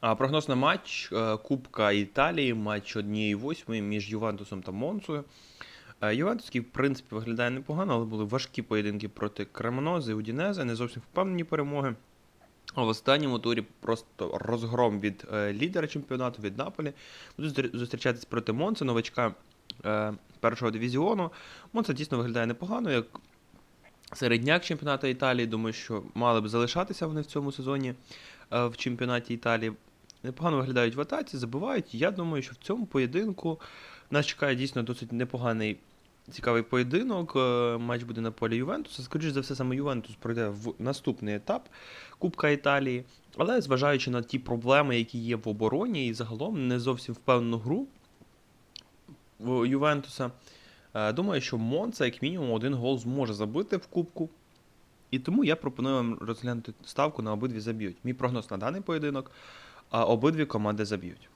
Прогноз на матч е, Кубка Італії, матч 1-8 між Ювентусом та Монцою. Е, Ювентус, який, в принципі, виглядає непогано, але були важкі поєдинки проти Кремонози і Удінезе, не зовсім впевнені перемоги. А в останньому турі просто розгром від е, лідера чемпіонату від Наполі. Будуть зустрі- зустрічатись проти Монци, новачка е, першого дивізіону. Монца дійсно виглядає непогано, як середняк чемпіонату Італії. Думаю, що мали б залишатися вони в цьому сезоні в чемпіонаті Італії. Непогано виглядають в атаці, забивають. Я думаю, що в цьому поєдинку нас чекає дійсно досить непоганий цікавий поєдинок. Е, Матч буде на полі Ювентуса. Скоріше за все, саме Ювентус пройде в наступний етап Кубка Італії. Але зважаючи на ті проблеми, які є в обороні, і загалом не зовсім впевнену гру Ювентуса, е, думаю, що Монца як мінімум один гол зможе забити в Кубку. І тому я пропоную вам розглянути ставку на обидві заб'ють. Мій прогноз на даний поєдинок, а обидві команди заб'ють.